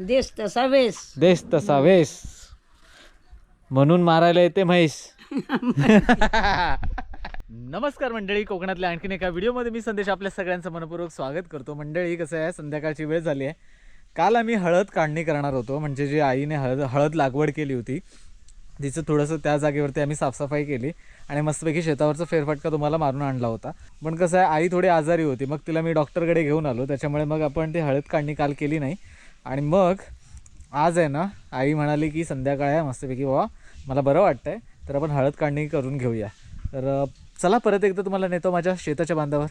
देश तसा वेस. देश तसा वेस. म्हणून मारायला येते म्हैस. नमस्कार मंडळी कोकणातल्या आणखीन एका व्हिडिओमध्ये मी संदेश आपल्या सगळ्यांचं मनपूर्वक स्वागत करतो. मंडळी कसं आहे? संध्याकाळची वेळ झाली आहे. काल आम्ही हळद काढणी करणार होतो. म्हणजे जी आईने हळद हळद लागवड केली होती तिचं थोडंसं त्या जागेवरती आम्ही साफसफाई केली आणि मस्तपैकी शेतावरचा फेरफटका तुम्हाला मारून आणला होता. पण कसं आहे आई थोडी आजारी होती. मग तिला मी डॉक्टरकडे घेऊन आलो. त्याच्यामुळे मग आपण ती हळद काढणी काल केली नाही. आणि मग आज आहे ना आई म्हणाली की संध्याकाळ आहे मस्तपैकी बाबा मला बरं वाटतंय. तर आपण हळद काढणी करून घेऊया. तर चला परत एकदा तुम्हाला नेतो माझ्या शेताच्या बांधावर.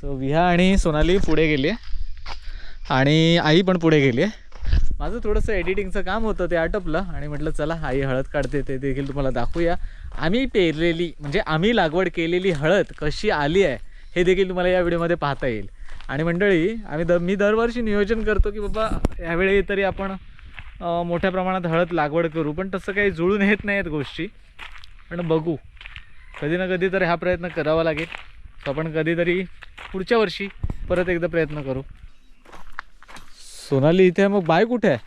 सो विहा आणि सोनाली पुढे गेली. आहे आणि आई पण पुढे गेली. आहे माझं थोडंसं एडिटिंगचं काम होतं ते आटपलं. आणि म्हटलं चला आई हळद काढते ते देखील तुम्हाला दाखवूया. आम्ही पेरलेली म्हणजे आम्ही लागवड केलेली हळद कशी आली आहे हे देखील तुम्हाला या व्हिडिओमध्ये पाहता येईल. आणि मंडळी आम्ही द मी दरवर्षी नियोजन करतो की बाबा यावेळी तरी आपण मोठ्या प्रमाणात हळद लागवड करू पण तसं काही जुळून येत नाही आहेत गोष्टी. पण बघू. कधी ना कधी तरी हा प्रयत्न करावा लागेल. सो आपण कधीतरी पुढच्या वर्षी परत एकदा प्रयत्न करू. सोनाली इथे आहे, मग बाय कुठे आहे?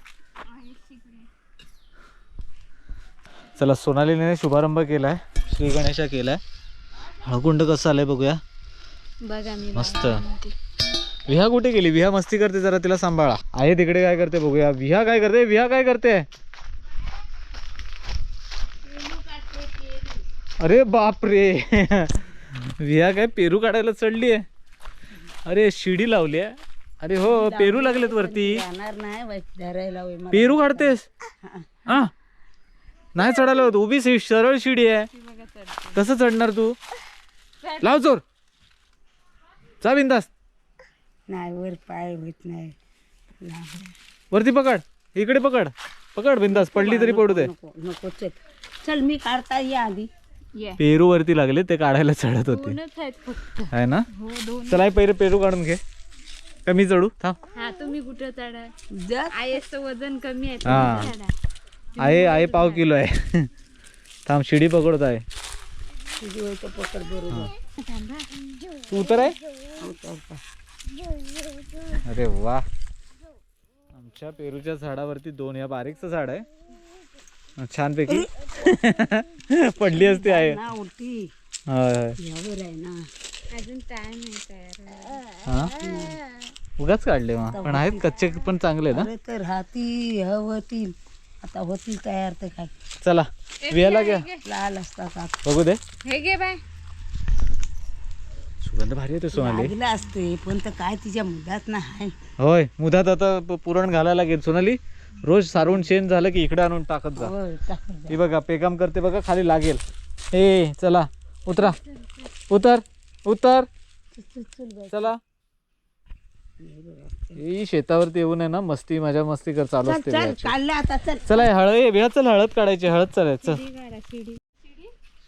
चला सोनालीने शुभारंभ केलाय. श्री गणेशा केलाय. हळकुंड कसं आलंय बघूया. बघा मी मस्त. विहा कुठे गेली? विहा मस्ती करते जरा तिला सांभाळा. आहे तिकडे काय करते बघूया. विहा काय करते? विहा काय करते? अरे बाप रे विहा काय पेरू काढायला चढली आहे अरे शिडी लावली आहे अरे हो पेरू लागलेत वरती. पेरू काढतेस? हा. नाही चढायला होत. उभी सी- सरळ शिडी आहे. कसं चढणार तू? लाव जोर जा बिंदास. नाही वर पाय होत नाही. लांब. वरती पकड इकडे पकड. पकड बिंदास पडली तरी पडू दे. नको नको चल. चल मी काढता ये आधी. ये. पेरू वरती लागले ते काढायला चढत होते. दोनच आहेत फक्त. आहे ना? हो दोन. चला हे पहिले पेरू काढून घे. कमी चढू थांब. हा तुम्ही कुठं चढा? आयसचं वजन कमी आहे हा. तुम्ही चढा. आहे आहे पाव किलो आहे. थांब शिडी पकडत आहे. तुझी पकड बरोबर. तू उतर आहे. उतर का. अरे वा. आमच्या पेरूच्या झाडावरती दोन या बारीकचं झाड आहे. छानपैकी. पडली असती आहे. ना उलटी. होय, होय. यावर आहे ना. अजून टाइम आहे तयार व्हायला. हा? उगाच काढले मग. पण आहेत कच्चे पण चांगले ना. अरे तर हाती हवतील आता होतील तयार तर काय चला वियाला घ्या लाल असतात आत. बघू दे. हे घे बाय. सुगंध भारी येतो सोनाली. लागलं असते पण तर काय तिच्या मुदात नाही होय. मुदात आता पुरण घालायला लागेल. सोनाली रोज सारवून शेण झालं की इकडे आणून टाकत जा. होय, टाकून द्या. ही बघा पेकाम करते बघा खाली लागेल. ए चला उतरा. उतर उतर. चल, ही शेतावरती येऊन आहे ना मस्ती मजा मस्ती कर चालू चल असते चल विहाची. काढलं आता चल. चला हे हळद ए, विहा चल हळद काढायची हळद चल चल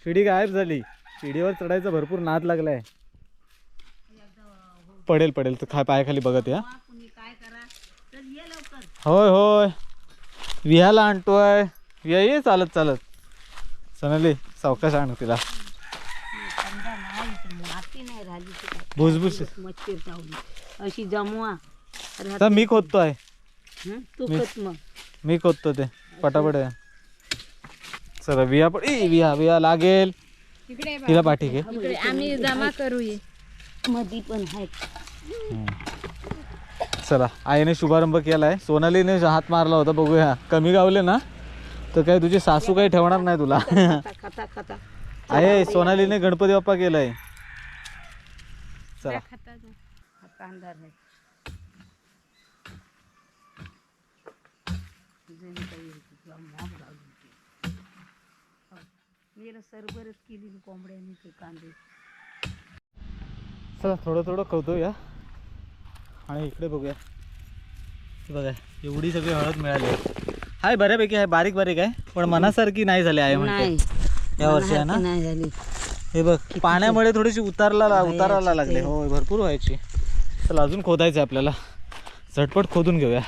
शिडी गायब झाली. शिडीवर चढायचा भरपूर नाद लागलाय. पडेल पडेल. तर खा पायाखाली बघत या. होय होय. विहाला आणतोय. विहा ये चालत चालत. सोनाली सावकाश आण तिला. भुसभुस. अशी जमवा. तर मी खोदतोय. हं? तू मी- खत मग. मी खोदतो ते. पटापट आहे. चला विहा पण विहा विहा लागेल. तिला पाठी घे. इकडे आम्ही जमा करू ये मधी पण आहेत. चला आईने शुभारंभ केलाय. सोनालीने हात मारला होता बघूया. कमी गावले ना तर काय तुझी सासू काही ठेवणार नाही तुला? आहे सोनालीने गणपती बाप्पा केलाय. चला. चला थोडं थोडं कवतो या आणि इकडे बघूया. हे बघा एवढी सगळी हळद मिळाली आहे. हाय बऱ्यापैकी आहे बारीक बारीक आहे पण मनासारखी नाही झाली आहे नाही. म्हणते या वर्षी आहे ना? मनासारखी नाही झाली. हे बघ पाण्यामुळे थोडीशी उतारला उतारायला लागले. हो भरपूर व्हायची. चला अजून खोदायचं आहे आपल्याला. झटपट खोदून घेऊया.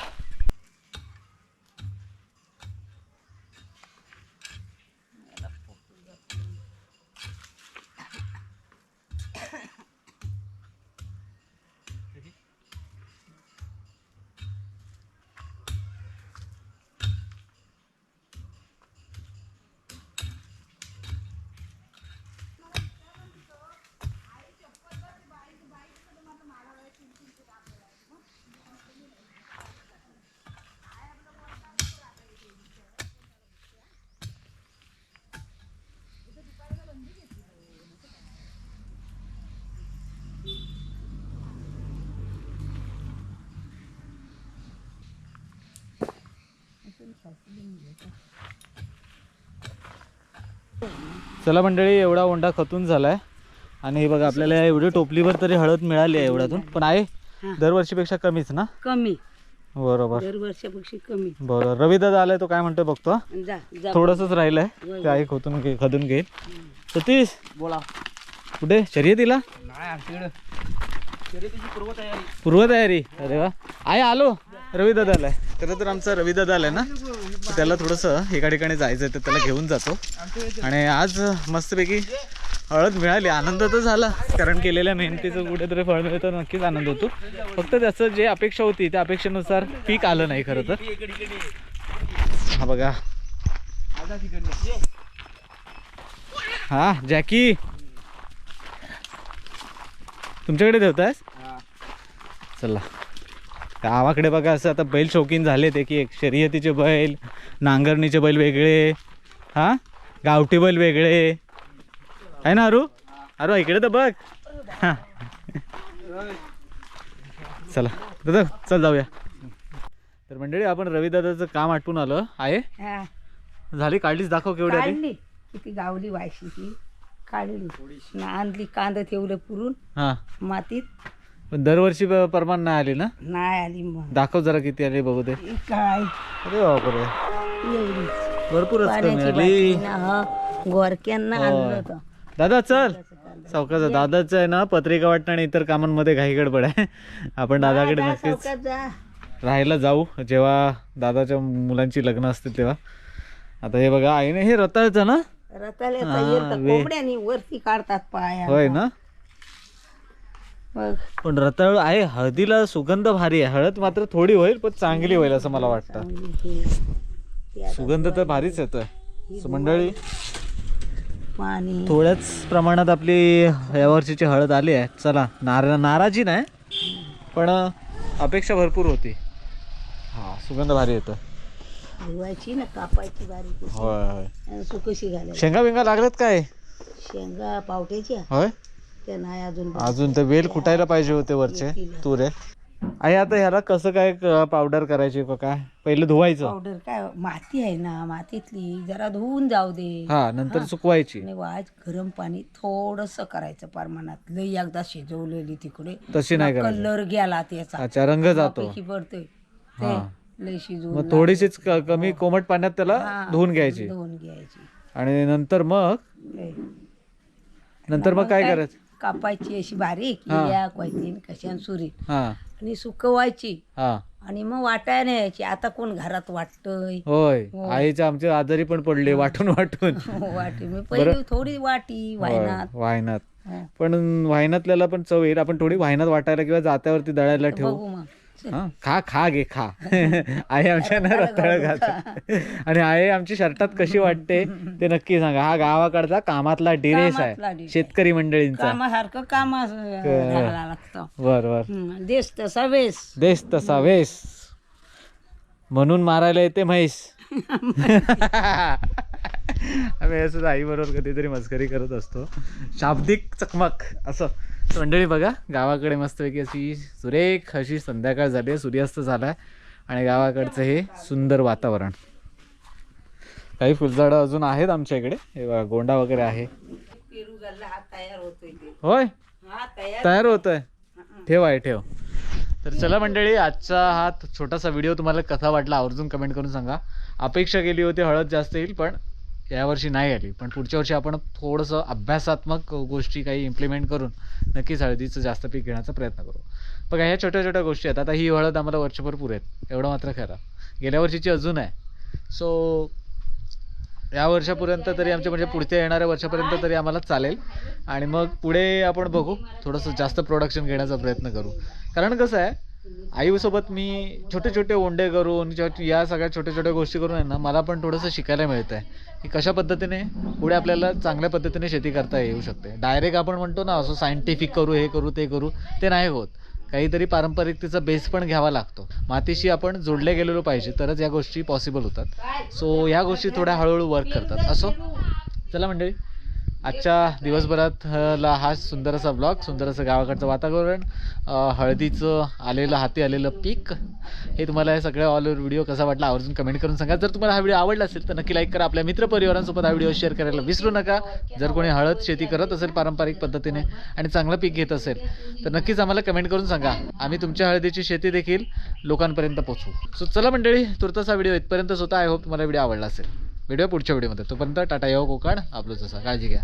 चला मंडळी एवढा ओंडा खतून झालाय. आणि हे बघा आपल्याला एवढी टोपलीवर तरी हळद मिळाली आहे एवढ्यातून. पण आहे. दरवर्षीपेक्षा कमीच ना? कमी. बरोबर. दरवर्षापेक्षा कमी. बरोबर. रवी दादा आलाय तो काय म्हणतोय बघतो हा. थोडंसंच राहिलंय. ते आई खोतून घे खदून घेईल. सतीश बोला. कुठे? शर्यतीला? पूर्वतयारी. अरे वा. आहे आलो. रविदादा आलाय खरं तर आमचा रविदादा आलाय ना? त्याला थोडंसं एका ठिकाणी जायचं आहे तर त्याला घेऊन जातो. आणि आज मस्तपैकी हळद मिळाली. आनंद तर झाला. कारण केलेल्या मेहनतीचं कुठेतरी फळ मिळतं नक्कीच आनंद होतो. फक्त त्याचं जे अपेक्षा होती त्या अपेक्षेनुसार पीक आलं नाही खरं तर. हा बघा. हा जॅकी. तुमच्याकडे ठेवतायस चला. गावाकडे बघा असं आता बैल शौकीन झाले ते की एक शर्यतीचे बैल नांगरणीचे बैल वेगळे हा? गावठी बैल वेगळे. आहे ना अरू? अरू इकडे तर बघ. हा. चला दादा चल जाऊया. तर मंडळी आपण रविदादाचं काम आटपून आलं. आहे? हा. झाली? काढलीच दाखव केवढी आली. गावली वायशी ती काढली आणली कांदा ठेवलं पुरून. हा. मातीत. पण दरवर्षी प- प्रमाण नाही आली ना? नाही आली मग. दाखव जरा किती आली बघू दे ही काय? अरे बापरे. एवढी भरपूरच कमी पाण्याची आली बाटली ना हा. गोरक्यांना होय. आणलं होतं. दादा चल. सावकाचा दादाचं आहे ना पत्रिका वाटणं आणि इतर कामांमध्ये घाई गडबड आहे आपण दादाकडे जा, नक्कीच सावकाश जा. राहायला जाऊ. जेव्हा दादाच्या मुलांची लग्न असतील तेव्हा. आता हे बघा आईने हे रताळचं ना? रताळ्याचा हा, वे. कोंबड्यानी वरती काढतात पाया होय ना? पण रताळ आहे हळदीला सुगंध भारी आहे. हळद मात्र थोडी होईल पण चांगली होईल असं मला वाटतं. सुगंध तर भारीच येतोय. मंडळी? थोड्याच प्रमाणात आपली या वर्षीची हळद आली आहे. चला नारा नाराजी नाही पण अपेक्षा भरपूर होती. हा सुगंध भारी येतो ना कापायची अशी. होय शेंगा बिंगा लागल्यात काय? शेंगा पावट्याच्या. होय? नाही अजून अजून ते वेल कुटायला पाहिजे होते वरचे तुरे. आई आता ह्याला कसं काय पावडर करायची का काय? पहिलं धुवायचं. पावडर काय माती आहे ना मातीतली. जरा धुवून जाऊ दे. हा नंतर सुकवायची. आणि वाज गरम पाणी थोडस करायचं प्रमाणात. लई एकदा शिजवलेली तिकडे. तशी नाही करायची. कलर गेला त्याचा. अच्छा रंग जातो. पैकी पडतोय. ते हा. लई शिजवून मग थोडीशीच क- कमी कोमट पाण्यात त्याला हा. धुवून घ्यायची. धुवून घ्यायची. आणि नंतर मग? लई. नंतर मग काय? करायचं? कापायची अशी बारीक हा. या कोयतीन कशान सुरी. हा. आणि सुकवायची. हा. आणि मग वाटायला यायची आता कोण घरात वाटतय? होय. हो. आईच्या आमच्या आजारी पण पडले वाटून वाटून. वाटी मी पहिली थोडी वाटी वायनात होय, वायनात. हा. पण वायनातल्याला पण चव येईल. आपण थोडी वायनात वाटायला किंवा जात्यावरती दळायला ठेवू. बघू मग. चल. हा? खा खा घे खा. आई आमच्या ना रताळ खात. आणि आई आमची शर्टात कशी वाटते ते नक्की सांगा. हा गावाकडचा कामातला डिरेस आहे. शेतकरी मंडळींचा. कामासारखं काम लागतं. बर बर. देश तसा वेस. देश तसा वेस. म्हणून मारायला येते म्हैस. आम्ही असं आई बरोबर कधीतरी मस्करी करत असतो. शाब्दिक चकमक असं. मंडळी बघा गावाकडे मस्तपैकी अशी सुरेख अशी संध्याकाळ झाली आहे सूर्यास्त झाला आहे आणि गावाकडचं हे सुंदर वातावरण. काही फुलझाडं अजून आहेत आमच्या इकडे. हे बघा गोंडा वगैरे आहे. होय? हा तयार तयार होतोय. ठेव आहे ठेव. तर चला मंडळी आजचा हा छोटासा व्हिडिओ तुम्हाला कसा वाटला आवर्जून कमेंट करून सांगा. अपेक्षा केली होती हळद जास्त येईल पण यावर्षी नाही आली पण पुढच्या वर्षी आपण थोडंसं अभ्यासात्मक गोष्टी काही इम्प्लिमेंट करून नक्कीच हळदीचं जास्त पीक घेण्याचा प्रयत्न करू. बघा ह्या छोट्या छोट्या गोष्टी आहेत. आता ही हळद आम्हाला वर्षभर पुरेत एवढं मात्र खरं गेल्या वर्षीची अजून आहे. सो या वर्षापर्यंत तरी आमच्या म्हणजे पुढच्या येणाऱ्या वर्षापर्यंत तरी आम्हाला चालेल. आणि मग पुढे आपण बघू. थोडंसं जास्त प्रोडक्शन घेण्याचा प्रयत्न करू. कारण कसं आहे आईसोबत मी छोटे छोटे ओंडे करून या सगळ्या छोट्या छोट्या गोष्टी करून आहे ना मला पण थोडंसं शिकायला मिळतं आहे की कशा पद्धतीने पुढे आपल्याला चांगल्या पद्धतीने शेती करता येऊ शकते. डायरेक्ट आपण म्हणतो ना असं सायंटिफिक करू हे करू ते करू ते नाही होत. काहीतरी पारंपरिकतेचा बेस पण घ्यावा लागतो. मातीशी आपण जोडले गेलेलो पाहिजे तरच या गोष्टी पॉसिबल होतात. सो ह्या गोष्टी थोड्या हळूहळू वर्क करतात. असो? चला मंडळी. आजच्या दिवसभरात ला हा सुंदर असा ब्लॉग सुंदर असं गावाकडचं वातावरण हळदीचं आलेलं हाती आलेलं पीक हे तुम्हाला हे सगळं ऑल ओव्हर व्हिडिओ कसा वाटला आवर्जून कमेंट करून सांगा. जर तुम्हाला हा व्हिडिओ आवडला असेल तर नक्की लाईक करा. आपल्या मित्रपरिवारांसोबत हा व्हिडिओ शेअर करायला विसरू नका. जर कोणी हळद शेती करत असेल पारंपरिक पद्धतीने आणि चांगलं पीक घेत असेल तर नक्कीच आम्हाला कमेंट करून सांगा. आम्ही तुमच्या हळदीची शेती देखील लोकांपर्यंत पोहोचवू. सो चला मंडळी तुर्तास व्हिडिओ इथपर्यंतच होता. आय होप तुम्हाला व्हिडिओ आवडला असेल. व्हिडिओ पुढच्या व्हिडिओमध्ये. तोपर्यंत टाटा येऊ कोकण आपलं जसं काळजी घ्या.